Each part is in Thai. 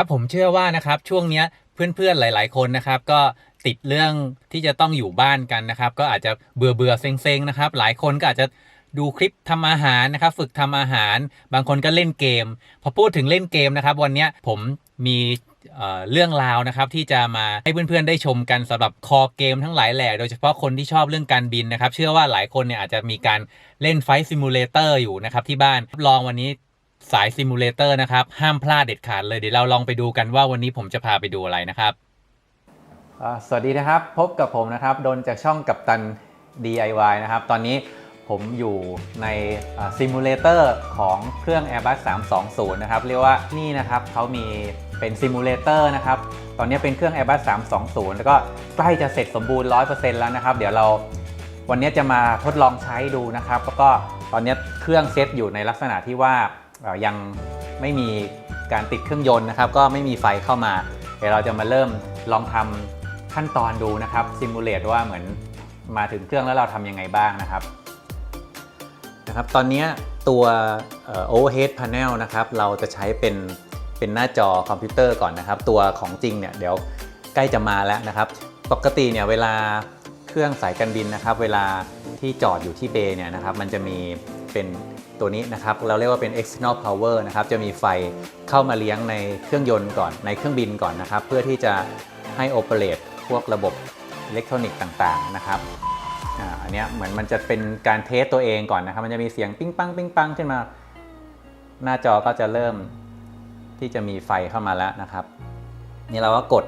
ครับผมเชื่อว่านะครับช่วงเนี้ยเพื่อนๆหลาย ๆ คนนะครับ ก็ติดเรื่องที่จะต้องอยู่บ้านกันนะครับ ก็อาจจะเบื่อเบื่อเซ็งๆนะครับ หลายคนก็อาจจะดูคลิปทำอาหารนะครับ ฝึกทำอาหาร บางคนก็เล่นเกม พอพูดถึงเล่นเกมนะครับ วันนี้ผมมีเอ่อเรื่องราวนะครับที่จะมาให้เพื่อนๆได้ชมกันสำหรับคอเกมทั้งหลายแหล่โดยเฉพาะคนที่ชอบเรื่องการบินนะครับ เชื่อว่าหลายคนเนี่ยอาจจะมีการเล่นไฟซิมูเลเตอร์อยู่นะครับที่บ้านลองวันนี้ สายซิมูเลเตอร์นะครับ ห้ามพลาดเด็ดขาดเลยเดี๋ยวเราลองไปดูกันว่าวันนี้ผมจะพาไปดูอะไรนะครับ อ่าสวัสดีนะครับพบกับผมนะครับโดนจากช่องกับตัน DIY นะครับ ตอนนี้ผมอยู่ในซิมูเลเตอร์ของเครื่อง Airbus 320 นะครับ เรียกว่านี่นะครับเขามีเป็นซิมูเลเตอร์นะครับ ตอนนี้เป็นเครื่อง Airbus 320 แล้วก็ใกล้จะเสร็จสมบูรณ์ 100%แล้วนะครับ เดี๋ยวเราวันนี้จะมาทดลองใช้ดูนะครับ แล้วก็ตอนนี้เครื่องเซตอยู่ในลักษณะที่ว่า ยังไม่มีการติดเครื่องยนต์นะครับ ก็ไม่มีไฟเข้ามา เดี๋ยวเราจะมาเริ่มลองทำขั้นตอนดูนะครับซิมูเลตว่าเหมือนมาถึงเครื่องแล้วเราทำยังไงบ้างนะครับนะครับ ตอนนี้ตัว overhead panel นะครับ เราจะใช้เป็นเป็นหน้าจอคอมพิวเตอร์ก่อนนะครับ ตัวของจริงเนี่ยเดี๋ยวใกล้จะมาแล้วนะครับ ปกติเนี่ยเวลาเครื่องสายการบินนะครับ เวลาที่จอดอยู่ที่เบย์เนี่ยนะครับ มันจะมีเป็น ตัวนี้นะครับเราเรียกว่าเป็น external power นะครับจะมีไฟเข้ามาเลี้ยงในเครื่องยนต์ก่อนในเครื่องบินก่อนนะครับ เพื่อที่จะให้โอเปเรตพวกระบบอิเล็กทรอนิกส์ต่างๆนะครับอันนี้เหมือนมันจะเป็นการเทสตัวเองก่อนนะครับ มันจะมีเสียงปิ้งปังปิ้งปังขึ้นมา หน้าจอก็จะเริ่มที่จะมีไฟเข้ามาแล้วนะครับ นี่เราก็กด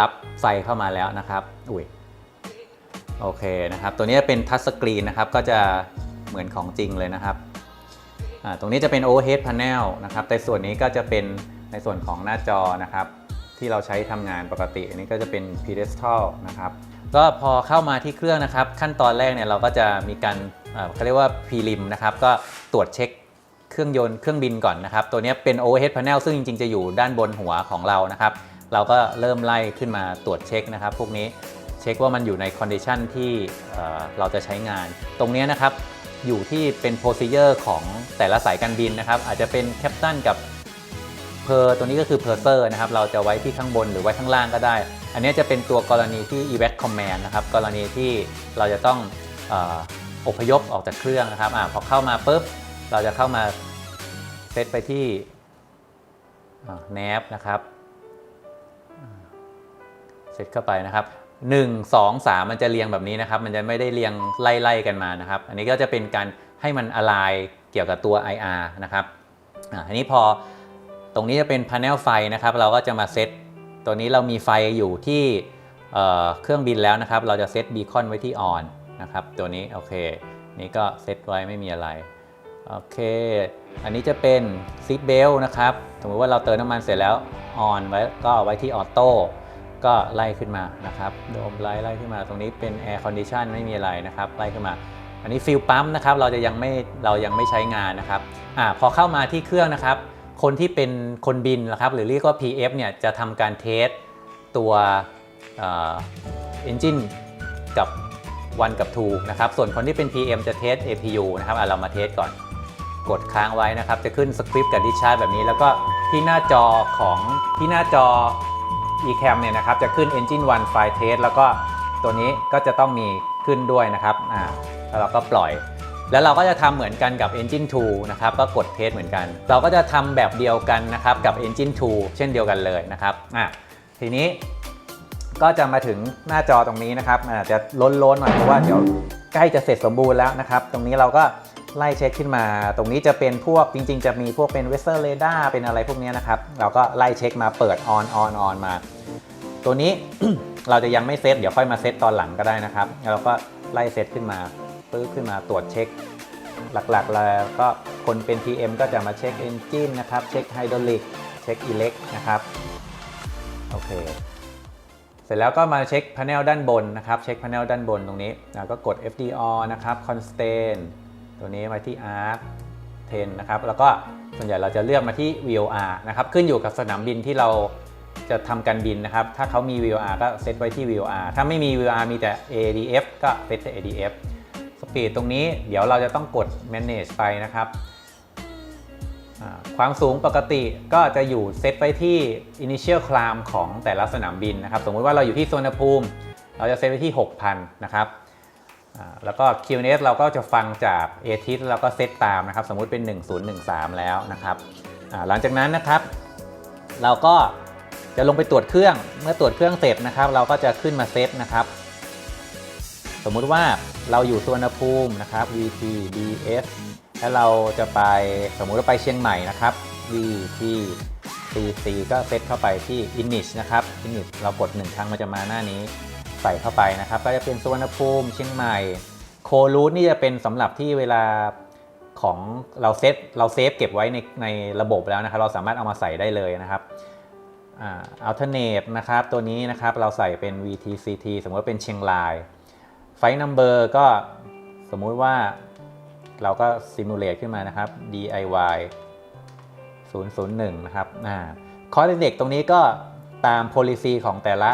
รับไฟเข้ามาแล้วนะครับ อุ้ยโอเคนะครับ ตัวนี้เป็นทัชสกรีนนะครับ ก็จะเหมือนของจริงเลยนะครับ ตรงนี้จะเป็น overhead panel นะครับ แต่ส่วนนี้ก็จะเป็นในส่วนของหน้าจอนะครับ ที่เราใช้ทำงานปกติ อันนี้ก็จะเป็น pedestal นะครับ ก็พอเข้ามาที่เครื่องนะครับ ขั้นตอนแรกเนี่ยเราก็จะมีการเขาเรียกว่า prelim นะครับ ก็ตรวจเช็คเครื่องยนต์เครื่องบินก่อนนะครับ ตัวนี้เป็น overhead panel ซึ่งจริงๆ จะอยู่ด้านบนหัวของเรานะครับ เราก็เริ่มไล่ขึ้นมาตรวจเช็คนะครับ พวกนี้เช็คว่ามันอยู่ในคอนดิชันที่เราจะใช้งาน ตรงนี้นะครับ อยู่ที่เป็น procedure ของแต่ละสายการบินนะครับ อาจจะเป็นแคปตันกับเพอร์ตัวนี้ก็คือเพอร์เซอร์นะครับ เราจะไว้ที่ข้างบนหรือไว้ข้างล่างก็ได้ อันนี้จะเป็นตัวกรณีที่ evac command นะครับ กรณีที่เราจะต้องออพยพออกจากเครื่องนะครับอพอเข้ามาปุ๊บ เราจะเข้ามาเซตไปที่แนบนะครับ เซตเข้าไปนะครับ 1 2 3 มันจะเรียงแบบนี้นะครับ มันจะไม่ได้เรียงไล่ๆกันมานะครับ อันนี้ก็จะเป็นการให้มันอ l i เกี่ยวกับตัว IR นะครับอันนี้พอตรงนี้จะเป็น panel ไฟนะครับ เราก็จะมาเซตตัวนี้เรามีไฟอยู่ที่เเครื่องบินแล้วนะครับ เราจะเซตบีคอนไว้ที่ on นนะครับ ตัวนี้โอเค นี่ก็เซตไว้ไม่มีอะไร โอเค อันนี้จะเป็นซีทเบลนะครับ สมมติว่าเราเติมน้ำมันเสร็จแล้ว on ไว้ก็ไว้ที่ออโต้ ก็ไล่ขึ้นมานะครับโดมไล่ไล่ขึ้นมาตรงนี้เป็น air condition ไม่มีอะไรนะครับไล่ขึ้นมา อันนี้ฟิลปั๊มนะครับเราจะยังไม่เรายังไม่ใช้งานนะครับอ่าพอเข้ามาที่เครื่องนะครับ คนที่เป็นคนบินนะครับหรือเรียกว่า PF เนี่ยจะทำการเทสตัวเอ่อ engine กับ1กับ2นะครับส่วนคนที่เป็น PM จะเทส APU นะครับอะเรามาเทสก่อนกดค้างไว้นะครับ จะขึ้นสคริปต์กับดิชาร์แบบนี้ แล้วก็ที่หน้าจอของที่หน้าจอ eCam เนี่ยนะครับจะขึ้น Engine 1 File Test แล้วก็ตัวนี้ก็จะต้องมีขึ้นด้วยนะครับอ่าแล้วเราก็ปล่อย แล้วเราก็จะทำเหมือนกันกับ Engine 2 นะครับก็กดเทสเหมือนกัน เราก็จะทำแบบเดียวกันนะครับกับ Engine 2 เช่นเดียวกันเลยนะครับอะทีนี้ก็จะมาถึงหน้าจอตรงนี้นะครับอาจจะล้นๆหน่อยเพราะว่าเดี๋ยวใกล้จะเสร็จสมบูรณ์แล้วนะครับ ตรงนี้เราก็ ไล่เช็คขึ้นมา ตรงนี้จะเป็นพวกจริง ๆ จะมีพวกเป็น v e s s e l Radar เป็นอะไรพวกนี้นะครับ เราก็ไล่เช็คมาเปิด on on on มา ตัวนี้เราจะยังไม่เซตเดี๋ยวค่อยมาเซตตอนหลังก็ได้นะครับแล้วเราก็ไล่เซตขึ้นมาปื้ขึ้นมาตรวจเช็ค หลักๆแล้วก็คนเป็น PM ก็จะมาเช็ค Engine นะครับเช็คไฮดรอลิกเช็คอิเล็กนะครับโอเคเสร็จแล้วก็มาเช็ค panel ด้านบนนะครับ เช็ค panel ด้านบนตรงนี้แล้วก็กด FDR นะครับ Constant ตัวนี้มาที่ Arc 10 นะครับ แล้วก็ส่วนใหญ่เราจะเลือกมาที่ VOR นะครับ ขึ้นอยู่กับสนามบินที่เราจะทำการบินนะครับ ถ้าเขามี VOR ก็เซตไว้ที่ VOR ถ้าไม่มี VOR มีแต่ ADF ก็เซตที่ ADF สปีดตรงนี้เดี๋ยวเราจะต้องกด manage ไปนะครับความสูงปกติก็จะอยู่เซตไปที่ initial climb ของแต่ละสนามบินนะครับ สมมุติว่าเราอยู่ที่สวนภูมิ เราจะเซตไปที่ 6,000 นะครับ แล้วก็ QNS เราก็จะฟังจาก a t i s เราก็เซตตามนะครับ สมมุติเป็น 1013 แล้วนะครับหลังจากนั้นนะครับ เราก็จะลงไปตรวจเครื่องเมื่อตรวจเครื่องเสร็จนะครับ เราก็จะขึ้นมาเซตนะครับ สมมุติว่าเราอยู่สุวรรณภูมินะครับ VT BS แล้วเราจะไปสมมุติว่าไปเชียงใหม่นะครับ VT CC ก็เซตเข้าไปที่ Init นะครับ Init เรากด 1 ครั้งมันจะมาหน้านี้ ส่เข้าไปนะครับ ก็จะเป็นสุวรรณภูมิเชียงใหม่ โครูทนี่จะเป็นสำหรับที่เวลาของเราเซตเราเซฟเก็บไว้ในในระบบแล้วนะครับ เราสามารถเอามาใส่ได้เลยนะครับอ่า alternate นะครับ ตัวนี้นะครับเราใส่เป็น VTCT สมมติว่าเป็นเชียงราย ไฟนัมเบอร์ก็สมมุติว่าเราก็ซิมูเลตขึ้นมานะครับ DIY 001 นะครับอ่าคอร์สเด็กตรงนี้ก็ตาม policy ของแต่ละ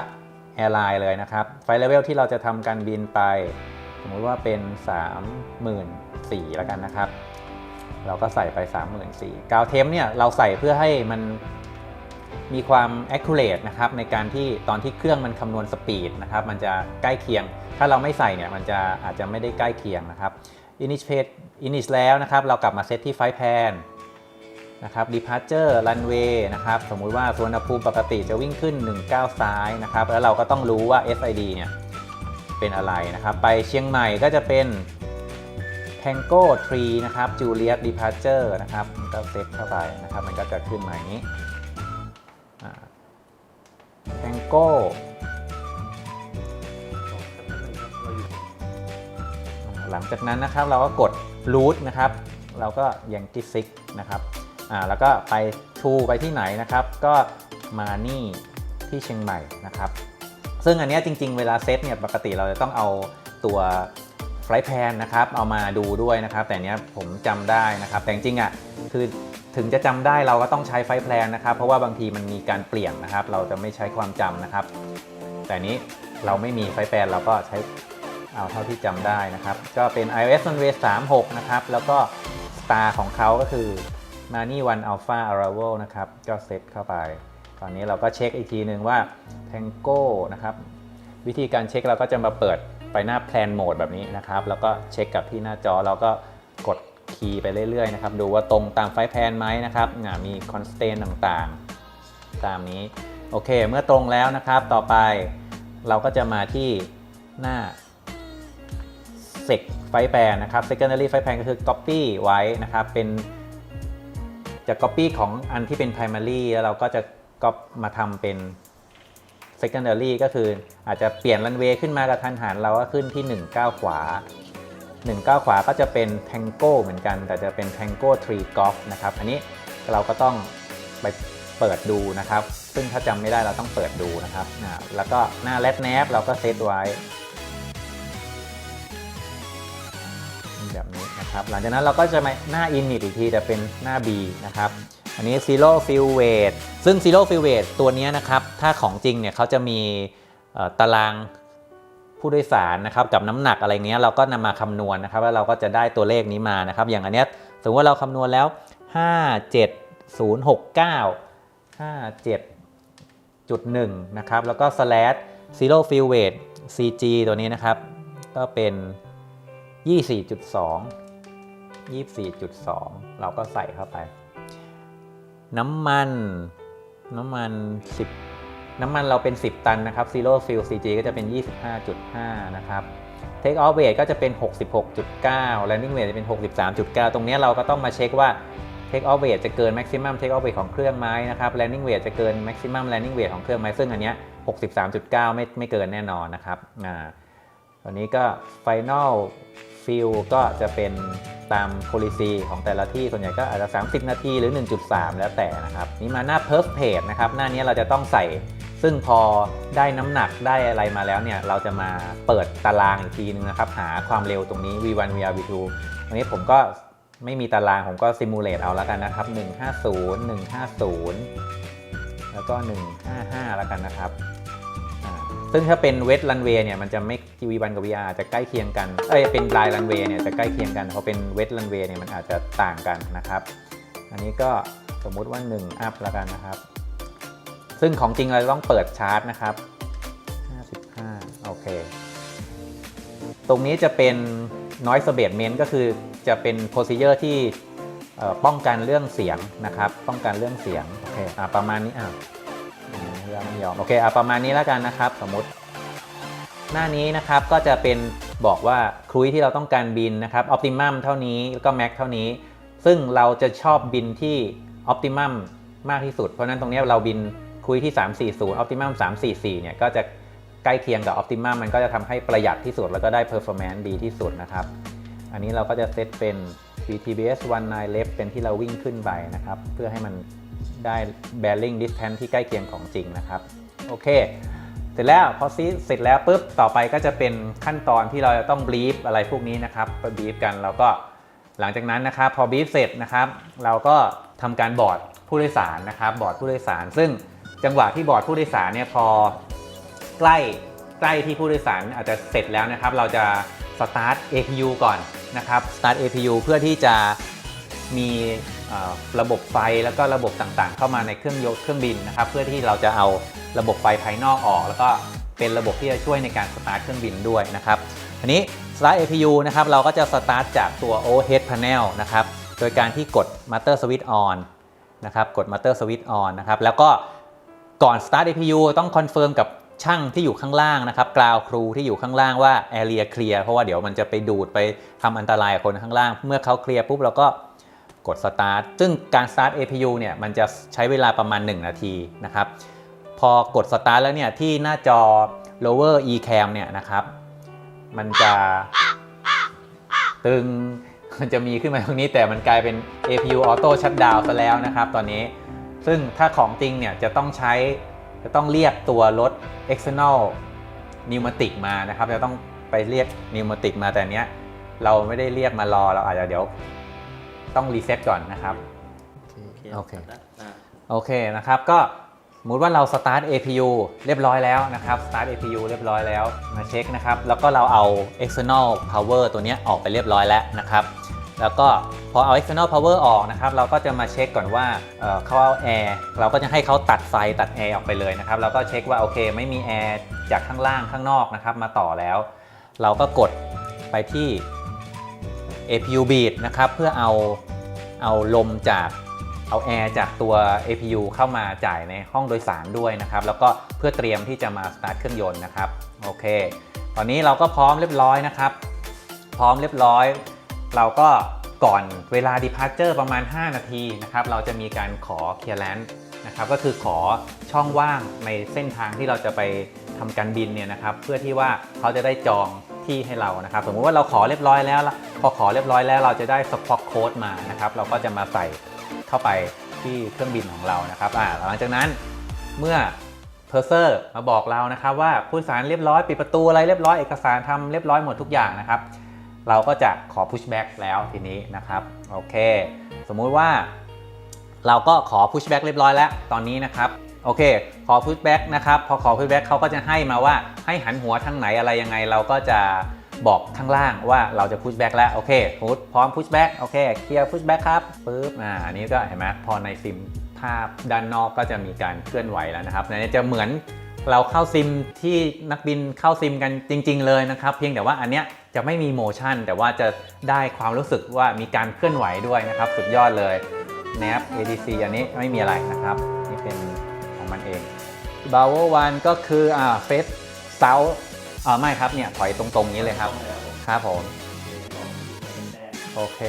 แอร์ไลน์เลยนะครับ ไฟเลเวลที่เราจะทำการบินไป สมมติว่าเป็น 34,000แล้วกันนะครับ เราก็ใส่ไป 34,000กาวเทมเนี่ยเราใส่เพื่อให้มันมีความ accurate นะครับในการที่ตอนที่เครื่องมันคำนวณสปีดนะครับมันจะใกล้เคียง ถ้าเราไม่ใส่เนี่ยมันจะอาจจะไม่ได้ใกล้เคียงนะครับ init page init แล้วนะครับ เรากลับมาเซตที่ไฟแพน นะครับ departure runway นะครับ สมมุติว่าสวนภูมิปกติจะวิ่งขึ้น 19 ซ้ายนะครับ แล้วเราก็ต้องรู้ว่า SID เนี่ยเป็นอะไรนะครับ ไปเชียงใหม่ก็จะเป็น Tango Tree นะครับ Juliet Departure นะครับก็เซตเข้าไปนะครับ มันก็จะขึ้นมาอย่างนี้ Tango หลังจากนั้นนะครับเราก็กด root นะครับ เราก็ยังกิซิกนะครับ อ่าแล้วก็ไป to ไปที่ไหนนะครับ ก็มานี่ที่เชียงใหม่นะครับ ซึ่งอันนี้จริง ๆ เวลาเซตเนี่ยปกติเราจะต้องเอาตัวไฟล์แพนนะครับ เอามาดูด้วยนะครับ แต่เนี้ยผมจำได้นะครับ แต่จริงๆอะคือถึงจะจำได้เราก็ต้องใช้ไฟล์แพลนนะครับ เพราะว่าบางทีมันมีการเปลี่ยนนะครับ เราจะไม่ใช้ความจำนะครับ แต่นี้เราไม่มีไฟล์แพลนเราก็ใช้เอาเท่าที่จำได้นะครับ ก็เป็น iOS Runway 36 นะครับ แล้วก็ Star ของเขาก็คือ Mani One Alpha Arrival นะครับ ก็เซตเข้าไป ตอนนี้เราก็เช็คอีกทีหนึ่งว่า Tango นะครับ วิธีการเช็คเราก็จะมาเปิดไปหน้า Plan Mode แบบนี้นะครับ แล้วก็เช็คกับที่หน้าจอเราก็กดคีย์ไปเรื่อยๆนะครับ ดูว่าตรงตามไฟแพนไหมนะครับ มี constraint ต่างๆ ตามนี้ โอเค เมื่อตรงแล้วนะครับ ต่อไปเราก็จะมาที่หน้าเซกไฟแปนนะครับ secondary ไฟแปนก็คือ copy ไว้นะครับ เป็น จะ copy ของอันที่เป็น primary แล้วเราก็จะก็มาทำเป็น secondary ก็คืออาจจะเปลี่ยนรันเวย์ขึ้นมากระทันหันเราก็ขึ้นที่ 19 ขวา 19 ขวาก็จะเป็น Tango เหมือนกัน แต่จะเป็น Tango 3 Golf นะครับ อันนี้เราก็ต้องไปเปิดดูนะครับ ซึ่งถ้าจำไม่ได้เราต้องเปิดดูนะครับ แล้วก็หน้า Red Nav เราก็เซตไว้ แบบนี้นะครับหลังจากนั้นเราก็จะมาหน้า init อีกทีแต่เป็นหน้า B นะครับอันนี้ zero fill weight ซึ่ง zero fill weight ตัวนี้นะครับถ้าของจริงเนี่ยเขาจะมีตารางผู้โดยสารนะครับกับน้ำหนักอะไรเนี้ยเราก็นำมาคำนวณนะครับแล้วเราก็จะได้ตัวเลขนี้มานะครับ อย่างอันเนี้ยสมมติว่าเราคำนวณแล้ว 57069 57.1นะครับแล้วก็ slash zero fill weight cg ตัวนี้นะครับก็เป็น 24.2 24.2 เราก็ใส่เข้าไป น้ำมัน น้ำมัน 10 น้ำมันเราเป็น 10 ตันนะครับ Zero Fuel CG ก็จะเป็น 25.5 นะครับ Take off weight ก็จะเป็น 66.9 Landing weight จะเป็น 63.9 ตรงนี้เราก็ต้องมาเช็คว่า Take off weight จะเกิน maximum take off weight ของเครื่องไหมนะครับ Landing weight จะเกิน maximum landing weight ของเครื่องไหมซึ่งอันเนี้ย 63.9 ไม่ไม่เกินแน่นอนนะครับ อ่า ตอนนี้ก็ Final Fill ก็จะเป็นตาม policy ของแต่ละที่ส่วนใหญ่ก็อาจจะ 30 นาทีหรือ 1.3 แล้วแต่นะครับ นี่มาหน้า Perf Page นะครับ หน้านี้เราจะต้องใส่ ซึ่งพอได้น้ำหนักได้อะไรมาแล้วเนี่ย เราจะมาเปิดตารางอีกทีนึงนะครับ หาความเร็วตรงนี้ V1 VR V2 อันนี้ผมก็ไม่มีตารางผมก็ simulate เอาแล้วกันนะครับ 150 150 แล้วก็ 155 แล้วกันนะครับ ซึ่งถ้าเป็นเวทรันเวย์เนี่ยมันจะไม่ V1 กับ VR จะใกล้เคียงกัน เอ้ยเป็นลายรันเวย์เนี่ยจะใกล้เคียงกันพอเป็นเวทรันเวย์เนี่ยมันอาจจะต่างกันนะครับ อันนี้ก็สมมุติว่า 1 อัพแล้วกันนะครับ ซึ่งของจริงเราต้องเปิดชาร์จนะครับ 55 โอเค ตรงนี้จะเป็น noise abatement ก็คือจะเป็น procedure ที่ป้องกันเรื่องเสียงนะครับ ป้องกันเรื่องเสียง โอเคอประมาณนี้อะ ยอมไม่ยอมโอเคอะประมาณนี้แล้วกันนะครับ สมมติ หน้านี้นะครับก็จะเป็นบอกว่าครุยที่เราต้องการบินนะครับ optimum เท่านี้แล้วก็ max เท่านี้ ซึ่งเราจะชอบบินที่ optimum มมากที่สุด เพราะฉะนั้นตรงนี้เราบินคุยที่ 340 optimum 344 เนี่ย ก็จะใกล้เคียงกับ optimum มันก็จะทำให้ประหยัดที่สุด แล้วก็ได้ performance ดีที่สุดนะครับ อันนี้เราก็จะเซตเป็น VTBS 19 left เป็นที่เราวิ่งขึ้นไปนะครับ เพื่อให้มัน ได้ bearing distance ที่ใกล้เคียงของจริงนะครับ โอเค เสร็จแล้วพอซีเสร็จแล้วปุ๊บ ต่อไปก็จะเป็นขั้นตอนที่เราจะต้องบลีฟอะไรพวกนี้นะครับบลีฟกันแล้วก็หลังจากนั้นนะครับพอบลีฟเสร็จนะครับ เราก็ทำการบอร์ดผู้โดยสารนะครับบอร์ดผู้โดยสาร ซึ่งจังหวะที่บอร์ดผู้โดยสารเนี่ยพอใกล้ใกล้ที่ผู้โดยสารอาจจะเสร็จแล้วนะครับ เราจะสตาร์ท APU ก่อนนะครับสตาร์ท APU เพื่อที่จะมี ระบบไฟแล้วก็ระบบต่างๆ เข้ามาในเครื่องยกเครื่องบินนะครับ เพื่อที่เราจะเอาระบบไฟภายนอกออก แล้วก็เป็นระบบที่จะช่วยในการสตาร์ทเครื่องบินด้วยนะครับอันนี้ Start APU นะครับเราก็จะสตาร์ทจากตัว overhead panel นะครับโดยการที่กด Master Switch on นะครับกด Master Switch on นะครับแล้วก็ก่อน Start APU ต้องคอนเฟิร์มกับช่างที่อยู่ข้างล่างนะครับกราวครูที่อยู่ข้างล่างว่า Area Clear เพราะว่าเดี๋ยวมันจะไปดูดไปทำอันตรายกับคนข้างล่าง เมื่อเขาเคลียร์ปุ๊บเราก็ กด Start ซึ่งการ Start APU เนี่ยมันจะใช้เวลาประมาณ 1 นาทีนะครับ พอกด Start แล้วเนี่ยที่หน้าจอ lower eCam เนี่ยนะครับ มันจะตึงมันจะมีขึ้นมาตรงนี้แต่มันกลายเป็น APU Auto Shutdown ซะแล้วนะครับตอนนี้ ซึ่งถ้าของจริงเนี่ยจะต้องใช้จะต้องเรียกตัวรถ external pneumatic มานะครับ จะต้องไปเรียก pneumatic มาแต่นเนี้ยเราไม่ได้เรียกมารอเราอาจจะเดี๋ยว ต้องรีเซ็ตก่อนนะครับ โอเค โอเคนะครับ ก็สมมติว่าเรา start APU เรียบร้อยแล้วนะครับ start APU เรียบร้อยแล้วมาเช็คนะครับ แล้วก็เราเอา external power ตัวเนี้ยออกไปเรียบร้อยแล้วนะครับ แล้วก็พอเอา external power ออกนะครับ เราก็จะมาเช็คก่อนว่าเอ่อเขาเอาแอร์เราก็จะให้เขาตัดไฟตัดแอร์ออกไปเลยนะครับ เราก็เช็คว่าโอเค ไม่มีแอร์จากข้างล่างข้างนอกนะครับ มาต่อแล้ว เราก็กดไปที่ APU bead นะครับเพื่อเอาเอาลมจากเอาแอร์จากตัว APU เข้ามาจ่ายในห้องโดยสารด้วยนะครับแล้วก็เพื่อเตรียมที่จะมาสตาร์ทเครื่องยนต์นะครับโอเค ตอนนี้เราก็พร้อมเรียบร้อยนะครับ พร้อมเรียบร้อย เราก็ก่อนเวลา departure ประมาณ 5 นาทีนะครับเราจะมีการขอ clearance นะครับก็คือขอช่องว่างในเส้นทางที่เราจะไปทำการบินเนี่ยนะครับ เพื่อที่ว่าเขาจะได้จอง ที่ให้เรานะครับสมมุติว่าเราขอเรียบร้อยแล้ว พอขอเรียบร้อยแล้วเราจะได้ spot code มานะครับเราก็จะมาใส่เข้าไปที่เครื่องบินของเรานะครับอ่าหลังจากนั้นเมื่อเพอร์เซอร์มาบอกเรานะครับว่าผู้โดยสารเรียบร้อยปิดประตูอะไรเรียบร้อยเอกสารทำเรียบร้อยหมดทุกอย่างนะครับเราก็จะขอ pushback แล้วทีนี้นะครับโอเค สมมุติว่า เราก็ขอ pushback เรียบร้อยแล้วตอนนี้นะครับ โอเค ขอ pushback นะครับ พอขอ pushback เขาก็จะให้มาว่าให้หันหัวทางไหนอะไรยังไง เราก็จะบอกข้างล่างว่าเราจะ pushback แล้ว โอเคพูดพร้อม pushback โอเคเคลียร์ pushback ครับปึ๊บอ่าอันนี้ก็เห็นไหมพอในซิมภาพด้านนอกก็จะมีการเคลื่อนไหวแล้วนะครับอันนี้จะเหมือนเราเข้าซิมที่นักบินเข้าซิมกันจริง ๆ เลยนะครับ เพียงแต่ว่าอันเนี้ยจะไม่มีโมชั่น แต่ว่าจะได้ความรู้สึกว่ามีการเคลื่อนไหวด้วยนะครับ สุดยอดเลย NAV ADC อันนี้ไม่มีอะไรนะครับ นี่เป็น มันเอง b o w e r One ก็คืออ่า Face South อ่าไม่ครับเนี่ยถอยตรงๆนี้เลยครับครับผมโอเค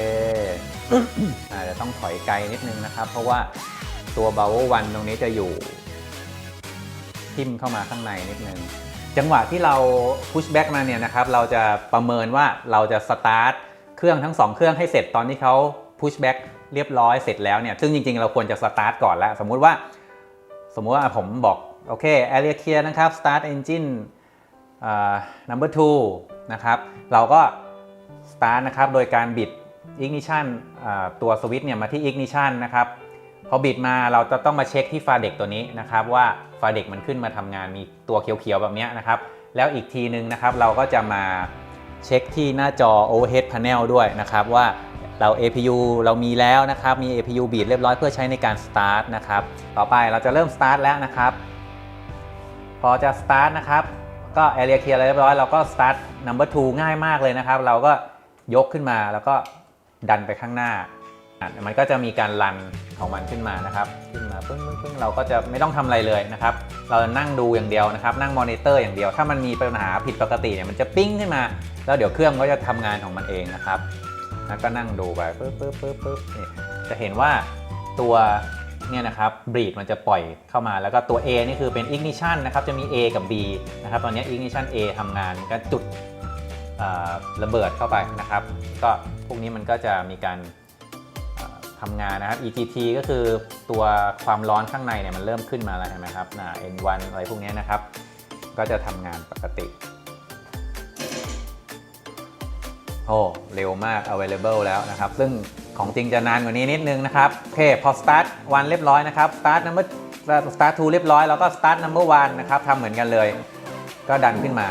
อาจจะต้องถอยไกลนิดนึงนะครับ เพราะว่าตัว b o w e r One ตรงนี้จะอยู่ทิ่มเข้ามาข้างในนิดนึงจังหวะที่เรา push back มาเนี่ยนะครับเราจะประเมินว่าเราจะสตาร์ทเครื่องทั้ง 2 เครื่องให้เสร็จตอนที่เขา push back เรียบร้อยเสร็จแล้วเนี่ยซึ่งจริงๆ เราควรจะสตาร์ทก่อนแล้ว สมมุติว่า สมมุติว่าผมบอกโอเค area clear นะครับ start engine อ่า number two นะครับ เราก็ start นะครับ โดยการบิด ignition อ่าตัวสวิตช์เนี่ยมาที่ ignition นะครับพอบิดมาเราจะต้องมาเช็คที่ฟาเด็กตัวนี้นะครับ ว่าฟาเด็กมันขึ้นมาทำงานมีตัวเขียวๆแบบนี้นะครับ แล้วอีกทีนึงนะครับเราก็จะมาเช็คที่หน้าจอ overhead panel ด้วยนะครับว่า เรา APU เรามีแล้วนะครับ มี APU บีดเรียบร้อยเพื่อใช้ในการ start นะครับ ต่อไปเราจะเริ่ม start แล้วนะครับ พอจะ start นะครับ ก็ area clear เรียบร้อยเราก็ start number two ง่ายมากเลยนะครับ เราก็ยกขึ้นมาแล้วก็ดันไปข้างหน้า มันก็จะมีการรันของมันขึ้นมานะครับ ขึ้นมาปึ้งปึ้งปึ้งเราก็จะไม่ต้องทำอะไรเลยนะครับ เรานั่งดูอย่างเดียวนะครับ นั่งมอนิเตอร์อย่างเดียว ถ้ามันมีปัญหาผิดปกติเนี่ยมันจะปิ้งขึ้นมา แล้วเดี๋ยวเครื่องก็จะทำงานของมันเองนะครับ แล้วก็นั่งดูไปปึ๊บปึ๊บปึ๊บปึ๊บนี่จะเห็นว่าตัวเนี่ยนะครับบรีดมันจะปล่อยเข้ามาแล้วก็ตัว A นี่คือเป็น ignition นะครับจะมี A กับ B นะครับตอนนี้ ignition A ทำงานก็จุดระเบิดเข้าไปนะครับ ก็พวกนี้มันก็จะมีการทำงานนะครับ EGT ก็คือตัวความร้อนข้างในเนี่ยมันเริ่มขึ้นมาแล้วเห็นไหมครับนะ N1 อะไรพวกนี้นะครับ ก็จะทำงานปกติ โอ้เร็วมาก available แล้วนะครับ ซึ่งของจริงจะนานกว่านี้นิดนึงนะครับ โอเค พอ start 1เรียบร้อยนะครับ start number start 2เรียบร้อย แล้วก็ start number 1นะครับทำเหมือนกันเลย ก็ดันขึ้นมา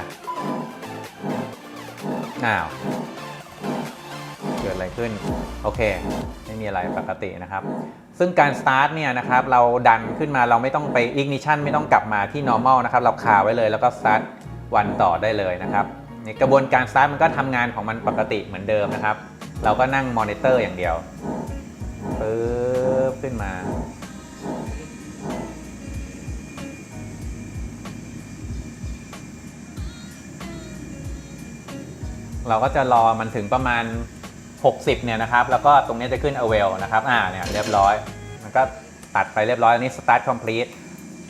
อ้าวเกิดอะไรขึ้น โอเค ไม่มีอะไรปกตินะครับ ซึ่งการ start เนี่ยนะครับ เราดันขึ้นมาเราไม่ต้องไป ignition ไม่ต้องกลับมาที่ normal นะครับ เราคาไว้เลยแล้วก็ start วันต่อได้เลยนะครับ กระบวนการ start มันก็ทำงานของมันปกติเหมือนเดิมนะครับ เราก็นั่งมอนิเตอร์อย่างเดียวปึ๊บขึ้นมา เราก็จะรอมันถึงประมาณ 60 เนี่ยนะครับ แล้วก็ตรงนี้จะขึ้น avail นะครับ อ่า เนี่ยเรียบร้อย มันก็ตัดไปเรียบร้อย อันนี้ start complete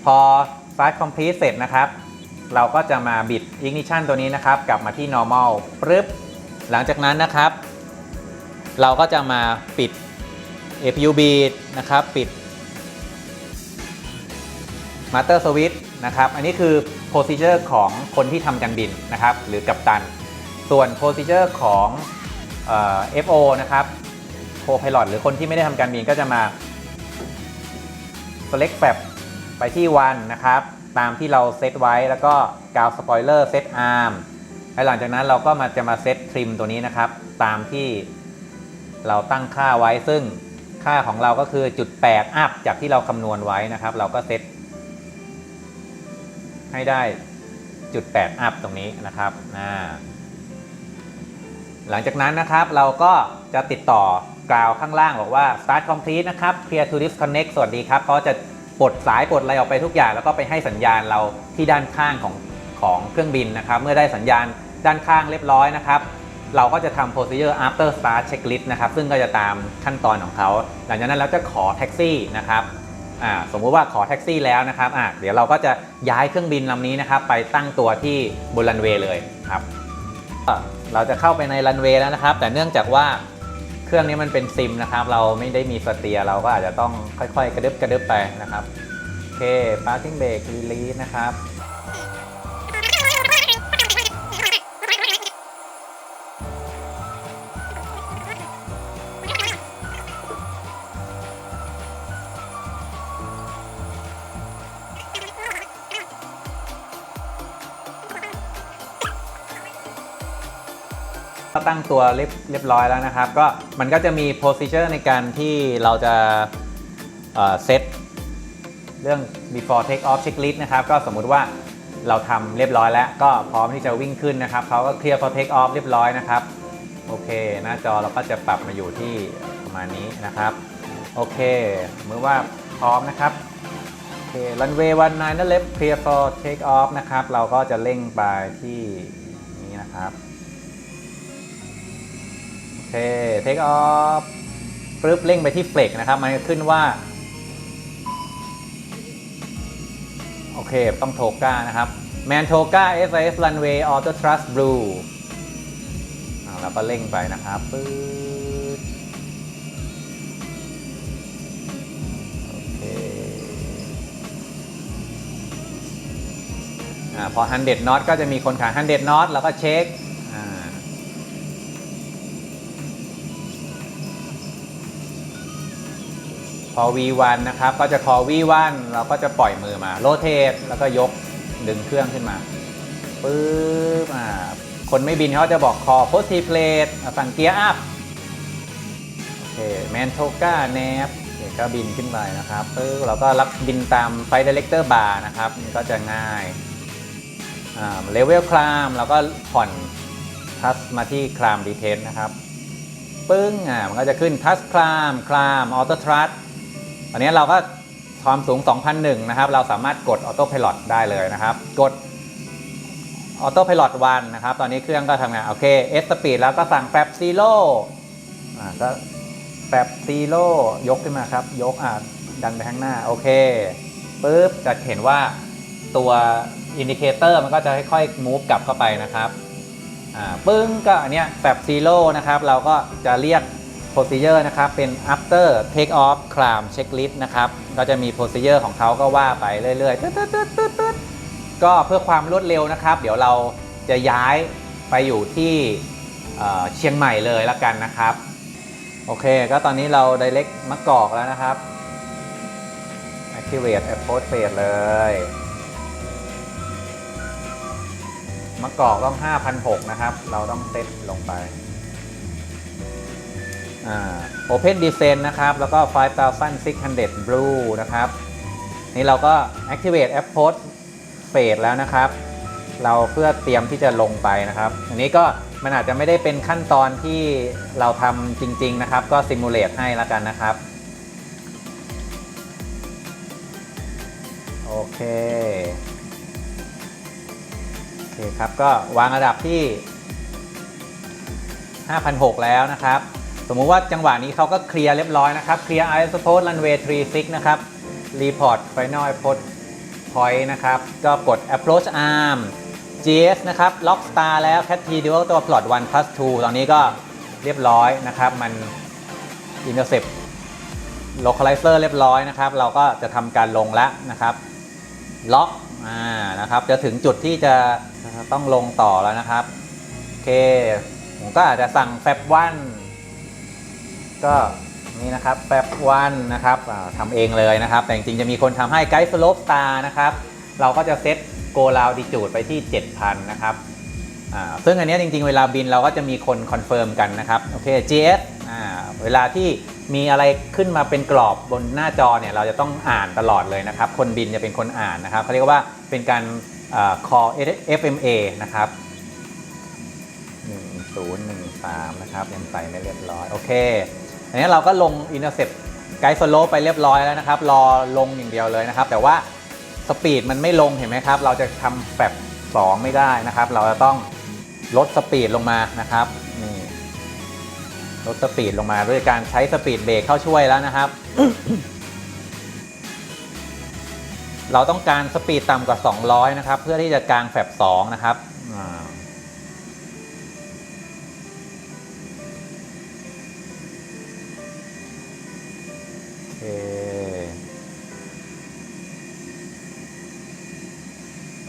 พอ start complete เสร็จนะครับ เราก็จะมาบิด ignition ตัวนี้นะครับ กลับมาที่ normal ปึ๊บหลังจากนั้นนะครับ เราก็จะมาปิด APU beat นะครับ ปิด master switch นะครับ อันนี้คือ procedure ของคนที่ทำการบินนะครับ หรือกัปตัน ส่วน procedure ของเอ่อ FO นะครับ co-pilot หรือคนที่ไม่ได้ทำการบินก็จะมา select flap ไปที่1นะครับ ตามที่เราเซตไว้แล้วก็กาวสปอยเลอร์เซตอาร์มและหลังจากนั้นเราก็มาจะมาเซตทริมตัวนี้นะครับ ตามที่เราตั้งค่าไว้ซึ่งค่าของเราก็คือจุด8อัพจากที่เราคำนวณไว้นะครับ เราก็เซตให้ได้จุด8อัพตรงนี้นะครับหลังจากนั้นนะครับเราก็จะติดต่อกราวข้างล่างบอกว่า start complete นะครับ clear to disconnect สวัสดีครับเขาจะ ปลดสายปลดอะไรออกไปทุกอย่าง แล้วก็ไปให้สัญญาณเราที่ด้านข้างของของเครื่องบินนะครับ เมื่อได้สัญญาณด้านข้างเรียบร้อยนะครับ เราก็จะทำ procedure after start checklist นะครับ ซึ่งก็จะตามขั้นตอนของเขา หลังจากนั้นเราจะขอแท็กซี่นะครับสมมุติว่าขอแท็กซี่แล้วนะครับเดี๋ยวเราก็จะย้ายเครื่องบินลำนี้นะครับ ไปตั้งตัวที่บนรันเวย์เลยครับ เราจะเข้าไปในรันเวย์แล้วนะครับ แต่เนื่องจากว่า เครื่องนี้มันเป็นซิมนะครับ เราไม่ได้มีสเตียร์เราก็อาจจะต้องค่อยๆ กระดึบกระดึบไปนะครับ โอเค พาร์กิ้งเบรกรีลีนะครับ ก็ตั้งตัวเรียบเรียบร้อยแล้วนะครับ ก็มันก็จะมี procedure ในการที่เราจะเซตเรื่อง before take off checklist นะครับ ก็สมมุติว่าเราทำเรียบร้อยแล้ว ก็พร้อมที่จะวิ่งขึ้นนะครับเขาก็ clear for take off เรียบร้อยนะครับ โอเค หน้าจอเราก็จะปรับมาอยู่ที่ประมาณนี้นะครับ โอเคเมื่อว่าพร้อมนะครับโอเค runway 19นั่นเล็บ clear for take off นะครับ เราก็จะเร่งไปที่นี้นะครับ โอเค take off ปึ๊บเร่งไปที่เฟลกนะครับ มันจะขึ้นว่า โอเค ต้องโทก้านะครับ Man Toga SAS Runway Auto Trust Blue แล้วก็เร่งไปนะครับปึ๊บโอเคอ่าพอ 100น็อตก็จะมีคนขาย100น็อตแล้วก็เช็ค พอ V1 นะครับก็จะคอ V1 เราก็จะปล่อยมือมาโรเทตแล้วก็ยกดึงเครื่องขึ้นมาปึ๊บอ่าคนไม่บินเขาจะบอกคอ positive plate อะสั่งเกียร์อัพโอเคแมนโทกาแนบก็บินขึ้นไปนะครับปึ๊บเราก็รับบินตามไฟเดเ e กเตอร์บาร์นะครับก็จะง่ายเลเวลคลามเราก็ผ่อนทัสมาที่คลามดีเทนนะครับ ปึ้งอ่ามันก็จะขึ้นทัสคลามคลามออโต้ทรัส อันนี้เราก็ความสูง 2001 นะครับ เราสามารถกดออโต้พ l o t ได้เลยนะครับ กดออโต้พ l o t 1นนะครับ ตอนนี้เครื่องก็ทำงาน โอเคเอสสปีดแล้วก็สั่งแฟบซีโร่อ่าก็แฟบซีโร่ยกขึ้นมาครับ ยกอ่าดันไปข้างหน้า โอเคปุ๊บจะเห็นว่าตัวอินดิเคเตอร์มันก็จะค่อยๆ move กลับเข้าไปนะครับ อ่า ปึ้งก็อันเนี้ยแบบซีโร่นะครับ เราก็จะเรียก procedure นะครับ เป็น after take off climb checklist นะครับ ก็จะมี procedure ของเขาก็ว่าไปเรื่อยๆตึ๊ดตึ๊ดตึ๊ดตึ๊ดตึ๊ดก็เพื่อความรวดเร็วนะครับ เดี๋ยวเราจะย้ายไปอยู่ที่เชียงใหม่เลยละกันนะครับ โอเค ก็ตอนนี้เรา direct มะกอกแล้วนะครับ activate approach phase เลยมะกอกต้อง5,600นะครับ เราต้องเซตลงไป Open Descent นะครับ แล้วก็ 5,600 Blue นะครับ นี่เราก็ Activate Approach Phase แล้วนะครับ เราเพื่อเตรียมที่จะลงไปนะครับ อันนี้ก็มันอาจจะไม่ได้เป็นขั้นตอนที่เราทำจริง ๆ นะครับ ก็ Simulate ให้แล้วกันนะครับ โอเค โอเคครับ ก็วางระดับที่5,600แล้วนะครับ สมมุติว่าจังหวะนี้เขาก็เคลียร์เรียบร้อยนะครับ เคลียร์ i s o p o s e runway 36นะครับ report final approach point นะครับ ก็กด approach arm GS นะครับ lock star แล้ว cat t dual ตัว plot 1 plus 2 ตอนนี้ก็เรียบร้อยนะครับ มัน intercept localizer เรียบร้อยนะครับ เราก็จะทำการลงแล้วนะครับล็อกอ่านะครับ จะถึงจุดที่จะต้องลงต่อแล้วนะครับ โอเค ผมก็อาจจะสั่งแฟบวัน ก็นี่นะครับแฟบวันนะครับอ่าทำเองเลยนะครับ แต่จริงๆจะมีคนทำให้ไกด์สโลปตานะครับ เราก็จะเซตโกลาวดิจูดไปที่ 7,000 นะครับซึ่งอันนี้จริงๆ เวลาบินเราก็จะมีคนคอนเฟิร์มกันนะครับโอเค GS เวลาที่มีอะไรขึ้นมาเป็นกรอบบนหน้าจอเนี่ยเราจะต้องอ่านตลอดเลยนะครับ คนบินจะเป็นคนอ่านนะครับเขาเรียกว่าเป็นการ call FMA นะครับ1013 นะครับยังใส่ไม่เรียบร้อย โอเค อันนี้เราก็ลง Intercept ไกด์ Slope ไปเรียบร้อยแล้วนะครับ รอลงอย่างเดียวเลยนะครับ แต่ว่าสปีดมันไม่ลงเห็นไหมครับ เราจะทำแบบ2ไม่ได้นะครับ เราจะต้องลดสปีดลงมานะครับนี่ลดสปีดลงมาด้วยการใช้สปีดเบรกเข้าช่วยแล้วนะครับ เราต้องการสปีดต่ำกว่า 200 นะครับ เพื่อที่จะกลางแฟบ2นะครับ โอเค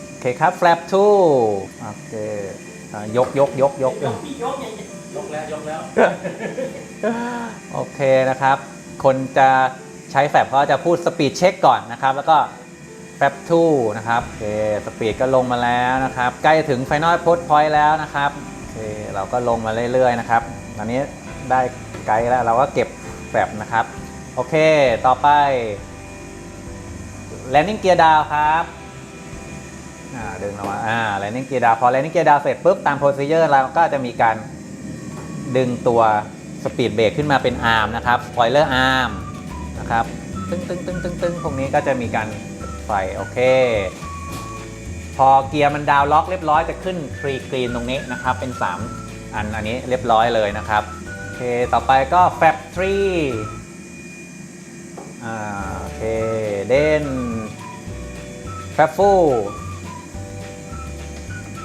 โอเคครับ flap 2โอเคอ่ายกยกยกยกยกพี่ยกอย่างนี้ยกแล้วยกแล้ว โอเคนะครับ คนจะใช้แฟบเขาจะพูดสปีดเช็คก่อนนะครับ แล้วก็แฟบ2นะครับโอเคสปีดก็ลงมาแล้วนะครับ ใกล้ถึง Final Post Point แล้วนะครับโอเคเราก็ลงมาเรื่อยๆนะครับ ตอนนี้ได้ไกด์แล้วเราก็เก็บแฟบนะครับ โอเค ต่อไป Landing Gear Down ครับดึงลงมาอ่า Landing Gear Down พอ Landing Gear Down เสร็จปุ๊บ ตาม procedure เราก็จะมีการดึงตัวสปีดเบรกขึ้นมาเป็นอาร์มนะครับสปอยเลอร์อาร์มนะครับ ตึ้งตึ้งตึ้งตึ้งตึ้งพวกนี้ก็จะมีการไฟโอเค พอเกียร์มันดาวล็อกเรียบร้อยจะขึ้นฟรีกรีนตรงนี้นะครับ เป็น 3 อันอันนี้เรียบร้อยเลยนะครับ โอเค ต่อไปก็ Fab 3 อ่าโอเค เด่น Fab Full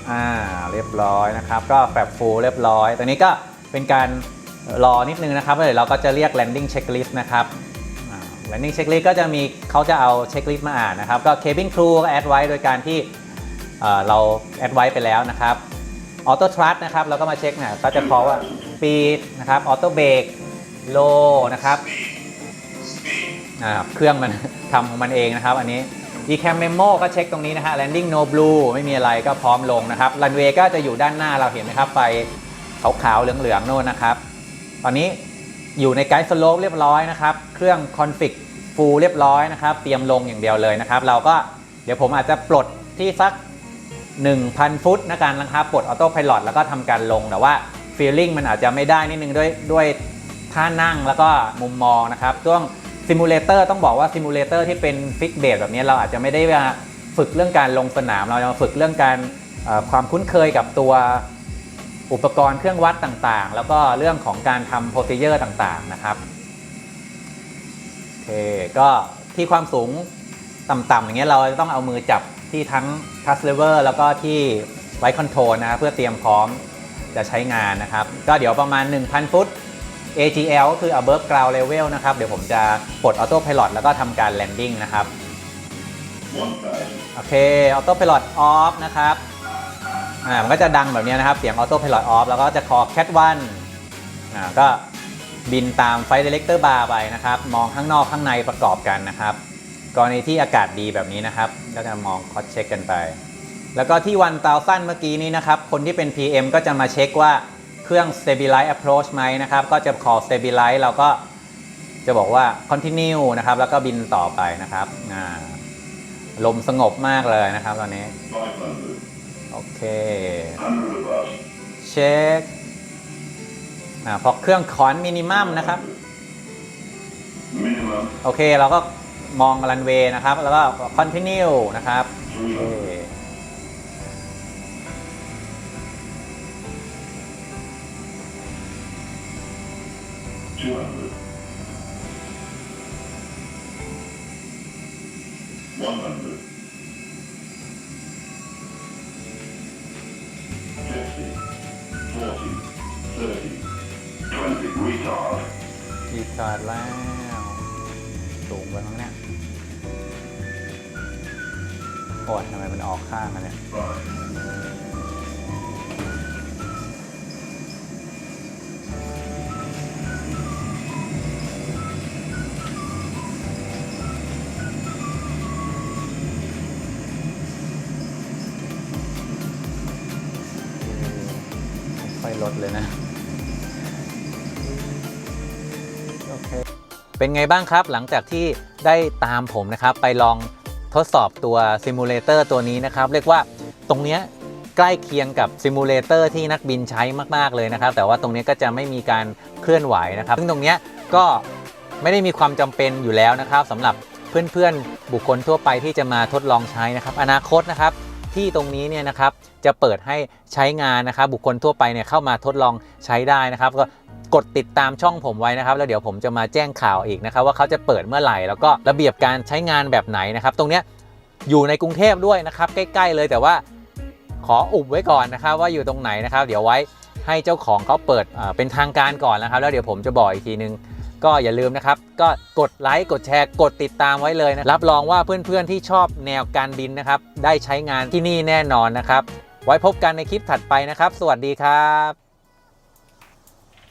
อ่าเรียบร้อยนะครับ ก็แฟบฟูเรียบร้อย ตอนนี้ก็เป็นการรอนิดนึงนะครับแล้วเดี๋ยวเราก็จะเรียก landing checklist นะครับ landing checklist ก็จะมีเขาจะเอาเช็คลิสต์มาอ่านนะครับ ก็ cabin crew ก็แอดไว้โดยการที่เราแอดไว้ไปแล้วนะครับ auto thrust นะครับเราก็มาเช็คเนี่ยก็จะเพราะว่า speed นะครับ auto brake low นะครับ อ่าเครื่องมันทำของมันเองนะครับ อันนี้ Ecam Memo ก็เช็คตรงนี้นะฮะ Landing No Blue ไม่มีอะไรก็พร้อมลงนะครับรันเวย์ก็จะอยู่ด้านหน้าเราเห็นไหมครับไฟขาวๆเหลืองๆโน่นนะครับ ตอนนี้อยู่ในไกด์สโลปเรียบร้อยนะครับ เครื่องคอนฟิกฟูลเรียบร้อยนะครับ เตรียมลงอย่างเดียวเลยนะครับ เราก็เดี๋ยวผมอาจจะปลดที่สัก 1,000 ฟุตนะกันนะครับ ปลดออโต้พ l o t แล้วก็ทำการลง แต่ว่าฟีลลิ่งมันอาจจะไม่ได้นิดนึงด้วยด้วยท่านั่งแล้วก็มุมมองนะครับช่วง ซิมูเลเตอร์ต้องบอกว่าซิมูเลเตอร์ที่เป็นฟิกเบสแบบนี้เราอาจจะไม่ได้มาฝึกเรื่องการลงสนาม เราจะมาฝึกเรื่องการความคุ้นเคยกับตัวอุปกรณ์เครื่องวัดต่างๆ แล้วก็เรื่องของการทำโปรซีเจอร์ต่างๆนะครับโอเคก็ที่ความสูงต่ำๆอย่างเงี้ยเราจะต้องเอามือจับที่ทั้ง touch lever แล้วก็ที่ไว้ control นะเพื่อเตรียมพร้อมจะใช้งานนะครับ ก็เดี๋ยวประมาณ 1,000 ฟุต AGL ก็คือ above ground level นะครับ เดี๋ยวผมจะปลด auto pilot แล้วก็ทำการ landing นะครับ โอเค auto pilot off นะครับ อ่า มันก็จะดังแบบนี้นะครับ เสียง auto pilot off แล้วก็จะ call cat 1อ่า ก็บินตามไฟ director bar ไปนะครับ มองข้างนอกข้างในประกอบกันนะครับ กรณีที่อากาศดีแบบนี้นะครับ ก็จะมองคอ s เช็คกันไป แล้วก็ที่วันตาสั้นเมื่อกี้นี้นะครับ คนที่เป็น PM ก็จะมาเช็คว่า เครื่อง stabilize approach ไหมนะครับ ก็จะ call stabilize เราก็จะบอกว่า continue นะครับ แล้วก็บินต่อไปนะครับอ่าลมสงบมากเลยนะครับตอนนี้ โอเคเช็คอ่าพอเครื่องคอนมินิมัมนะครับ โอเคเราก็มองรันเวย์นะครับ แล้วก็ continue นะครับ โอเค 200. 100. 50. 40. 30. 20. Retard. รีคาร์ดแล้ว สูงไปมั้งเนี่ยโอ้ยทำไมมันออกข้างกันเนี่ย 5. เป็นไงบ้างครับ หลังจากที่ได้ตามผมนะครับ ไปลองทดสอบตัวซิมูเลเตอร์ตัวนี้นะครับ เรียกว่าตรงเนี้ยใกล้เคียงกับซิมูเลเตอร์ที่นักบินใช้มาก ๆ เลยนะครับ แต่ว่าตรงนี้ก็จะไม่มีการเคลื่อนไหวนะครับ ซึ่งตรงนี้ก็ไม่ได้มีความจำเป็นอยู่แล้วนะครับสำหรับเพื่อนๆ บุคคลทั่วไปที่จะมาทดลองใช้นะครับ อนาคตนะครับ ที่ตรงนี้เนี่ยนะครับจะเปิดให้ใช้งานนะครับบุคคลทั่วไปเนี่ยเข้ามาทดลองใช้ได้นะครับก็กดติดตามช่องผมไว้นะครับ แล้วเดี๋ยวผมจะมาแจ้งข่าวอีกนะครับ ว่าเขาจะเปิดเมื่อไหร่ แล้วก็ระเบียบการใช้งานแบบไหนนะครับ ตรงเนี้ยอยู่ในกรุงเทพด้วยนะครับ ใกล้ ๆ เลยแต่ว่าขออุบไว้ก่อนนะครับ ว่าอยู่ตรงไหนนะครับ เดี๋ยวไว้ให้เจ้าของเขาเปิดเป็นทางการก่อนนะครับ แล้วเดี๋ยวผมจะบอกอีกทีนึง ก็อย่าลืมนะครับ ก็กดไลค์กดแชร์กดติดตามไว้เลยนะรับรองว่าเพื่อนๆที่ชอบแนวการบินนะครับ ได้ใช้งานที่นี่แน่นอนนะครับ ไว้พบกันในคลิปถัดไปนะครับ สวัสดีครับ